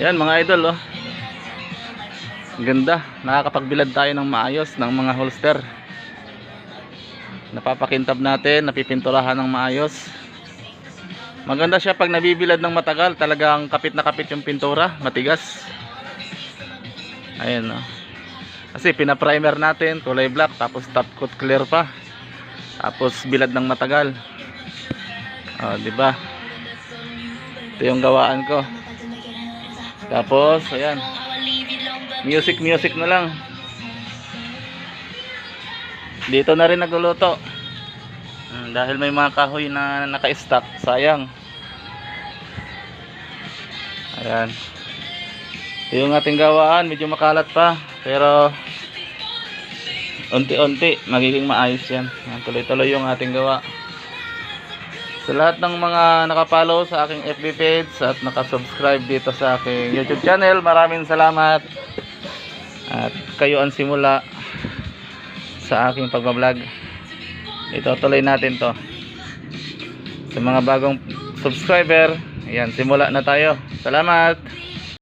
Ayan mga idol oh. Ganda. Nakakapagbilad tayo ng maayos ng mga holster. Napapakintab natin, napipinturahan ng maayos. Maganda siya pag nabibilad ng matagal, talagang kapit na kapit yung pintura, matigas. Ayan oh. Kasi pina-primer natin, kulay black, tapos top coat clear pa. Tapos bilad ng matagal. Oh, di ba? Ito yung gawaan ko. Tapos, ayan. Music, music na lang. Dito na rin nagluluto. Mm, dahil may mga kahoy na naka-stack, sayang. Ayan. Yung ating gawaan, medyo makalat pa. Pero, unti-unti, magiging maayos yan. Tuloy-tuloy yung ating gawa. Sa lahat ng mga nakapollow sa aking FB page at nakasubscribe dito sa aking YouTube channel, maraming salamat. At kayo ang simula sa aking pagbablog. Ito, tuloy natin to. Sa mga bagong subscriber, ayan, simula na tayo. Salamat!